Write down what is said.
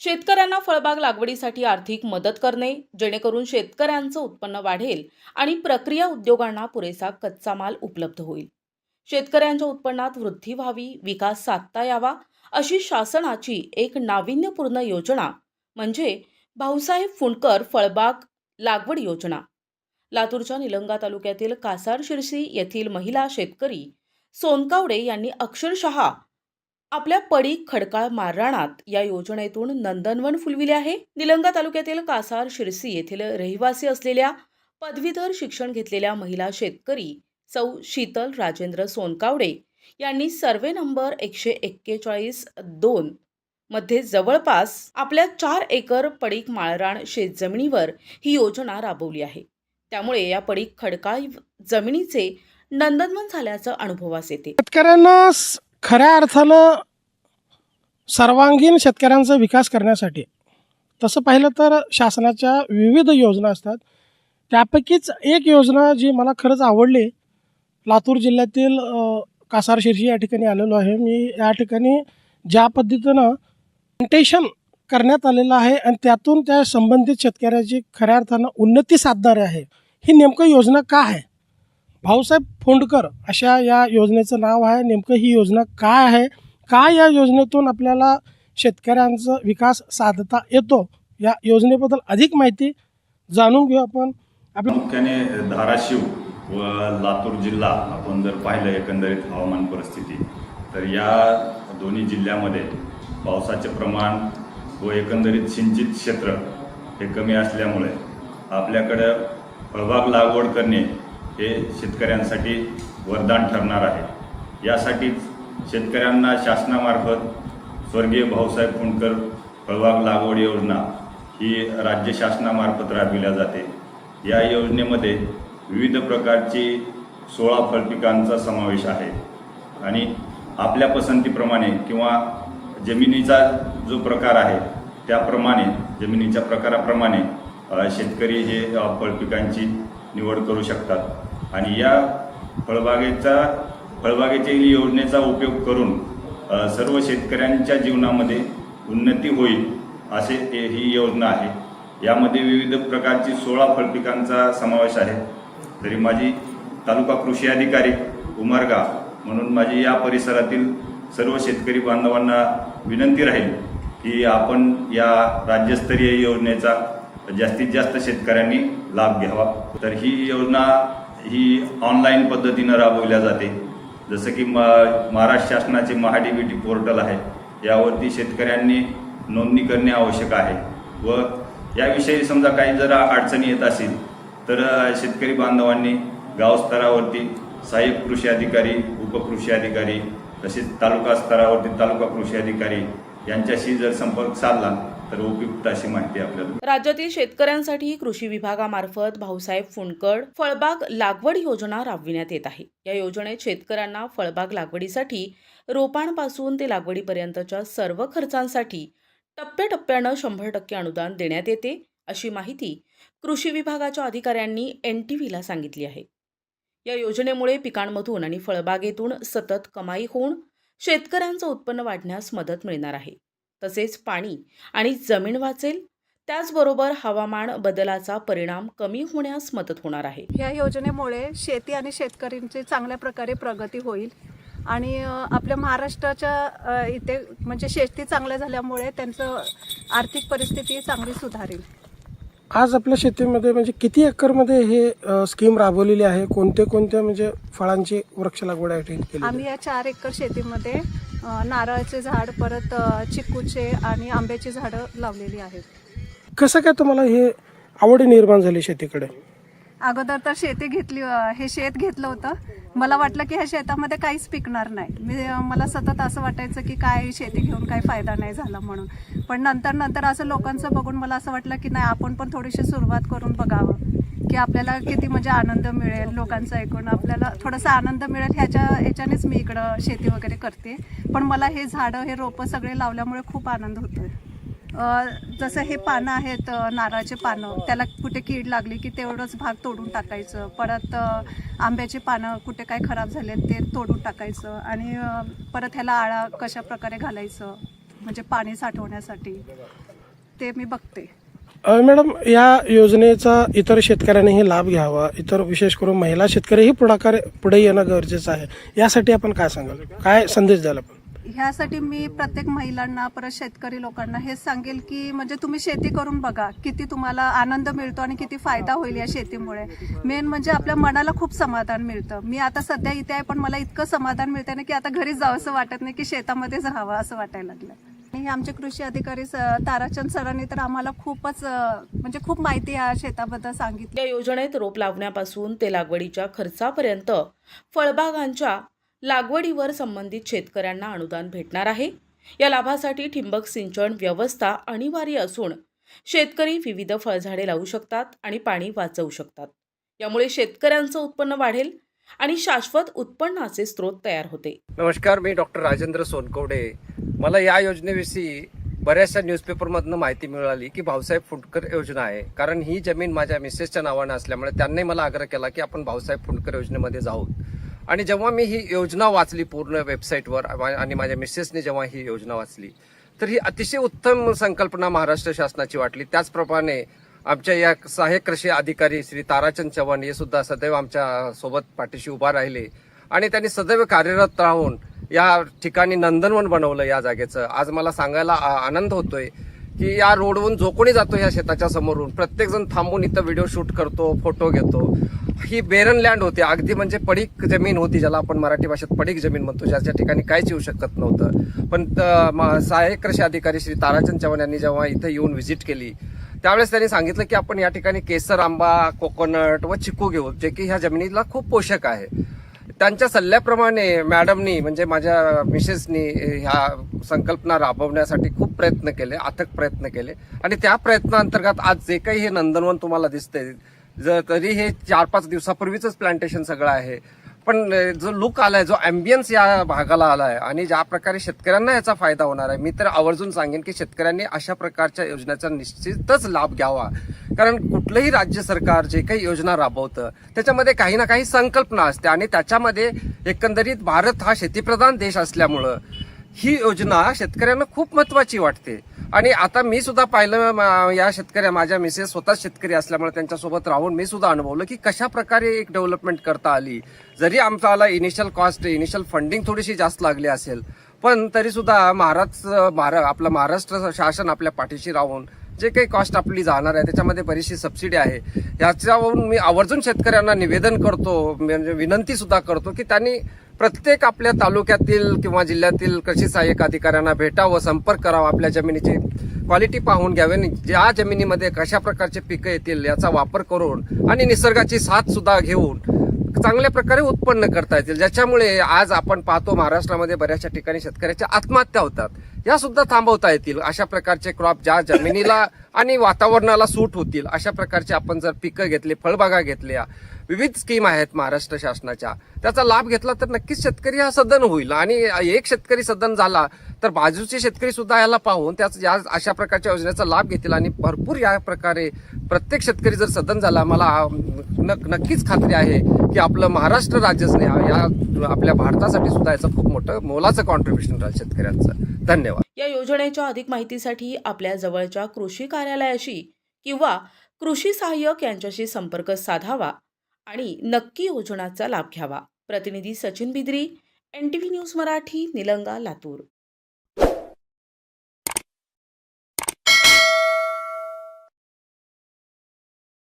शेतकऱ्यांना फळबाग लागवडीसाठी आर्थिक मदत करणे जेणेकरून शेतकऱ्यांचं उत्पन्न वाढेल आणि प्रक्रिया उद्योगांना पुरेसा कच्चा माल उपलब्ध होईल. शेतकऱ्यांच्या उत्पन्नात वृद्धी व्हावी विकास साधता यावा अशी शासनाची एक नाविन्यपूर्ण योजना म्हणजे भाऊसाहेब फुंडकर फळबाग लागवड योजना. लातूरच्या निलंगा तालुक्यातील कासार शिरसी येथील महिला शेतकरी सोनकावडे यांनी अक्षरशः आपल्या पडीक खडकाळ मारराणात या योजनेतून नंदनवन फुलविले आहे. निलंगा तालुक्यातील कासार शिरसी येथील रहिवासी असलेल्या पदवीधर शिक्षण घेतलेल्या महिला शेतकरी सौ शीतल राजेंद्र सोनकावडे यांनी सर्वे नंबर एकशे एक्केचाळीस दोन मध्ये जवळपास आपल्या चार एकर पडीक माळराण शेतजमिनीवर ही योजना राबवली आहे. त्यामुळे या पडीक खडकाळ जमिनीचे नंदनवन झाल्याचं अनुभवास येते. शेतकऱ्यांना खऱ्या अर्थानं सर्वांगीण शेतकऱ्यांचा विकास करण्यासाठी तसं पाहिलं तर शासनाच्या विविध योजना असतात. त्यापैकीच एक योजना जी मला खरंच आवडली लातूर जिल्ह्यातील अ, कासार या ठिकाणी आलेलो आहे. मी या ठिकाणी ज्या पद्धतीनं प्लांटेशन करण्यात आलेलं आहे आणि त्यातून त्या संबंधित शेतकऱ्याची खऱ्या अर्थानं उन्नती साधणारी आहे. ही नेमकं योजना का आहे? भाऊसाहेब फोंडकर अशा या योजनेचं नाव आहे. नेमकं ही योजना काय आहे? काय या योजनेतून आपल्याला शेतकऱ्यांचा विकास साधता येतो? या योजनेबद्दल अधिक माहिती जाणून घेऊ आपण. आपल्या प्रामुख्याने धाराशिव व लातूर जिल्हा आपण जर पाहिलं एकंदरीत हवामान परिस्थिती तर या दोन्ही जिल्ह्यामध्ये पावसाचे प्रमाण व एकंदरीत सिंचित क्षेत्र हे कमी असल्यामुळे आपल्याकडं फळबाग लागवड करणे हे शेतकऱ्यांसाठी वरदान ठरणार आहे. यासाठीच शेतकऱ्यांना शासनामार्फत स्वर्गीय भाऊसाहेब फुंडकर फळबाग लागवड योजना ही राज्य शासनामार्फत राबविल्या जाते. या योजनेमध्ये विविध प्रकारची सोळा फळपिकांचा समावेश आहे आणि आपल्या पसंतीप्रमाणे किंवा जमिनीचा जो प्रकार आहे त्याप्रमाणे जमिनीच्या प्रकाराप्रमाणे शेतकरी हे फळपिकांची निवड करू शकतात. आणि या फळबागेचा फळबागेच्या योजनेचा उपयोग करून सर्व शेतकऱ्यांच्या जीवनामध्ये उन्नती होईल असे ही योजना आहे. यामध्ये विविध प्रकारची सोळा फळपिकांचा समावेश आहे. तरी माझी तालुका कृषी अधिकारी उमरगा म्हणून माझी या परिसरातील सर्व शेतकरी बांधवांना विनंती राहील की आपण या राज्यस्तरीय योजनेचा जास्तीत जास्त शेतकऱ्यांनी लाभ घ्यावा. तर ही योजना ही ऑनलाईन पद्धतीनं राबवल्या जाते. जसं की म महाराष्ट्र शासनाचे महाडीबीटी पोर्टल आहे. यावरती शेतकऱ्यांनी नोंदणी करणे आवश्यक आहे. व याविषयी समजा काही जर अडचणी येत असेल तर शेतकरी बांधवांनी गावस्तरावरती सहाय्यक कृषी अधिकारी उपकृषी अधिकारी तसेच तालुका स्तरावरती तालुका कृषी अधिकारी यांच्याशी जर संपर्क साधला तर उपयुक्त अशी माहिती आपल्याला राज्यातील शेतकऱ्यांसाठी कृषी विभागामार्फत भाऊसाहेब फुंडकड फळबाग लागवड योजना राबविण्यात येत आहे. या योजनेत शेतकऱ्यांना फळबाग लागवडीसाठी रोपांपासून ते लागवडीपर्यंतच्या सर्व खर्चांसाठी टप्प्याटप्प्यानं शंभर टक्के अनुदान देण्यात येते अशी माहिती कृषी विभागाच्या अधिकाऱ्यांनी एन टी व्हीला सांगितली आहे. या योजनेमुळे पिकांमधून आणि फळबागेतून सतत कमाई होऊन शेतकऱ्यांचं उत्पन्न वाढण्यास मदत मिळणार आहे. तसेच पाणी आणि जमीन वाचेल त्याचबरोबर हवामान बदलाचा परिणाम कमी होण्यास मदत होणार आहे. या योजनेमुळे शेती आणि शेतकऱ्यांची चांगल्या प्रकारे प्रगती होईल आणि आपल्या महाराष्ट्राच्या इथे म्हणजे शेती चांगल्या झाल्यामुळे त्यांचं आर्थिक परिस्थिती चांगली सुधारेल. आज आपल्या शेतीमध्ये म्हणजे किती एकरमध्ये हे स्कीम राबवलेली आहे? कोणते कोणत्या म्हणजे फळांची वृक्ष लागवड आहे? केली आम्ही या चार एकर शेतीमध्ये नारळाचे झाड परत अ, चिकूचे आणि आंब्याची झाडं लावलेली आहेत. कसं काय तुम्हाला हे आवड निर्माण झाली शेतीकडे? अगोदर तर शेती घेतली हे शेत घेतलं होतं. मला वाटलं की ह्या शेतामध्ये काहीच पिकणार नाही. मी मला सतत असं वाटायचं की काय शेती घेऊन काही फायदा नाही झाला म्हणून. पण नंतर नंतर असं लोकांचं बघून मला असं वाटलं की नाही आपण पण थोडीशी सुरुवात करून बघावं. की आपल्याला किती म्हणजे आनंद मिळेल लोकांचं ऐकून. आपल्याला थोडासा आनंद मिळेल ह्याच्या ह्याच्यानेच मी इकडं शेती वगैरे करते. पण मला हे झाडं हे रोपं सगळे लावल्यामुळे खूप आनंद होतोय. आहे जसं हे पानं आहेत नारळाचे पानं त्याला कुठे कीड लागली की तेवढंच भाग तोडून टाकायचं. परत आंब्याचे पानं कुठे काय खराब झाले ते तोडून टाकायचं. आणि परत ह्याला आळा कशा प्रकारे घालायचं म्हणजे पाणी साठवण्यासाठी ते मी बघते. मॅडम या योजनेचा इतर शेतकऱ्यांनीही लाभ घ्यावा. इतर विशेष करून महिला शेतकरीही पुढाकार पुढे येणं गरजेचं आहे. यासाठी आपण काय सांगाल? काय संदेश द्याल आपण? ह्यासाठी मी प्रत्येक महिलांना परत शेतकरी लोकांना हेच सांगेल की म्हणजे तुम्ही शेती करून बघा किती तुम्हाला आनंद मिळतो आणि किती फायदा होईल या शेतीमुळे. मेन म्हणजे आपल्या मनाला खूप समाधान मिळतं. मी आता सध्या इथे आहे पण मला इतकं समाधान मिळतं ना की आता घरी जावं असं वाटत नाही की शेतामध्येच राहावं असं वाटायला लागलं आणि आमचे कृषी अधिकारी ताराचंद सरांनी तर आम्हाला खूपच म्हणजे खूप माहिती या शेताबद्दल सांगितली. या योजनेत रोप लावण्यापासून ते लागवडीच्या खर्चापर्यंत फळबागांच्या लागवडीवर संबंधित शेतकऱ्यांना अनुदान भेटणार आहे. या लाभासाठी ठिंबक सिंचन व्यवस्था अनिवार्य असून शेतकरी विविध फळझाडे लावू शकतात आणि पाणी वाचवू शकतात. यामुळे शेतकऱ्यांचं उत्पन्न वाढेल. आणि शाश्वत उत्पन्नाचे स्रोत तयार होते. नमस्कार मी डॉक्टर राजेंद्र सोनकवडे. मला या योजनेविषयी बऱ्याचशा न्यूजपेपरमधनं माहिती मिळाली की भाऊसाहेब फुंडकर योजना आहे. कारण ही जमीन माझ्या मिसेसच्या नावानं असल्यामुळे त्यांनी मला आग्रह केला की आपण भाऊसाहेब फुंडकर योजनेमध्ये जाऊ. आणि जेव्हा मी ही योजना वाचली पूर्ण वेबसाईटवर आणि माझ्या मिसेसने जेव्हा ही योजना वाचली तर ही अतिशय उत्तम संकल्पना महाराष्ट्र शासनाची वाटली. त्याचप्रमाणे आमच्या या सहाय्यक कृषी अधिकारी श्री ताराचंद चव्हाण हे सुद्धा सदैव आमच्यासोबत पाठीशी उभा राहिले. आणि त्यांनी सदैव कार्यरत राहून या ठिकाणी नंदनवन बनवलं या जागेचं. आज मला सांगायला आ- आनंद होतोय की या रोडवरून जो कोणी जातो या शेताच्या समोरून प्रत्येकजण थांबून इथं व्हिडिओ शूट करतो फोटो घेतो. ही बेरन लँड होती. अगदी म्हणजे पडीक जमीन होती ज्याला आपण मराठी भाषेत पडीक जमीन म्हणतो ज्याच्या ठिकाणी काहीच येऊ शकत नव्हतं. पण म- सहाय्यक कृषी अधिकारी श्री ताराचंद चव्हाण यांनी जेव्हा इथं येऊन व्हिजिट केली त्यावेळेस त्यांनी सांगितलं की आपण या ठिकाणी केसर आंबा कोकोनट व चिकू घेऊ जे की ह्या जमिनीला खूप पोषक आहे. त्यांच्या सल्ल्याप्रमाणे मॅडमनी म्हणजे माझ्या मिसेसनी ह्या संकल्पना राबवण्यासाठी खूप प्रयत्न केले अथक प्रयत्न केले. आणि त्या प्रयत्नांतर्गत आज जे काही हे नंदनवन तुम्हाला दिसते जर तरी हे चार पाच दिवसापूर्वीच प्लांटेशन सगळं आहे पण जो लुक आलाय जो अँबियन्स या भागाला आलाय आणि ज्या प्रकारे शेतकऱ्यांना याचा फायदा होणार आहे मी तर आवर्जून सांगेन की शेतकऱ्यांनी अशा प्रकारच्या योजनेचा निश्चितच लाभ घ्यावा. कारण कुठलंही राज्य सरकार जे काही योजना राबवतं त्याच्यामध्ये काही ना काही संकल्पना असते आणि त्याच्यामध्ये एकंदरीत भारत हा शेतीप्रधान देश असल्यामुळं ही योजना शेतकऱ्यांना खूप महत्वाची वाटते. आणि आता मी सुद्धा पाहिलं या शेतकऱ्या माझ्या मिसेस स्वतः शेतकरी असल्यामुळे त्यांच्यासोबत राहून मी सुद्धा अनुभवलं की कशा प्रकारे एक डेव्हलपमेंट करता आली. जरी आमचा इनिशियल कॉस्ट इनिशियल फंडिंग थोडीशी जास्त लागली असेल पण तरी सुद्धा महाराष्ट्र महारा आपलं महाराष्ट्र शासन आपल्या पाठीशी राहून जे काही कॉस्ट आपली जाणार आहे त्याच्यामध्ये बरीचशी सबसिडी आहे. याच्यावरून मी आवर्जून शेतकऱ्यांना निवेदन करतो म्हणजे विनंती सुद्धा करतो की त्यांनी प्रत्येक आपल्या तालुक्यातील किंवा जिल्ह्यातील कृषी सहाय्यक अधिकाऱ्यांना भेटावं संपर्क करावा आपल्या जमिनीची क्वालिटी पाहून घ्यावे आणि ज्या जमिनीमध्ये कशा प्रकारचे पिकं येतील याचा वापर करून आणि निसर्गाची साथ सुद्धा घेऊन चांगल्या प्रकारे उत्पन्न करता येतील. ज्याच्यामुळे आज आपण पाहतो महाराष्ट्रामध्ये बऱ्याचशा ठिकाणी शेतकऱ्याच्या आत्महत्या होतात. या सुद्धा थांबवता येतील. अशा प्रकारचे क्रॉप ज्या जमिनीला आणि वातावरणाला सूट होतील अशा प्रकारचे आपण जर पिकं घेतले फळबागा घेतल्या विविध स्कीम आहेत महाराष्ट्र शासनाच्या त्याचा लाभ घेतला तर नक्कीच शेतकरी हा सदन होईल. आणि एक शेतकरी सदन झाला तर बाजूचे शेतकरी सुद्धा याला पाहून त्याच या अशा प्रकारच्या योजनेचा लाभ घेतील. आणि भरपूर या प्रकारे प्रत्येक शेतकरी जर सदन झाला मला न- नक्कीच खात्री आहे की आपलं महाराष्ट्र राज्यच नाही या आपल्या भारतासाठी सुद्धा याचं खूप मोठं मोलाचं कॉन्ट्रीब्युशन राहील शेतकऱ्यांचं. धन्यवाद. या योजनेच्या अधिक माहितीसाठी आपल्या जवळच्या कृषी कार्यालयाशी किंवा कृषी सहाय्यक यांच्याशी संपर्क साधावा आणि नक्की योजनाचा लाभ घ्यावा. प्रतिनिधी Sachin Bidri N T V news Marathi Nilanga Latur.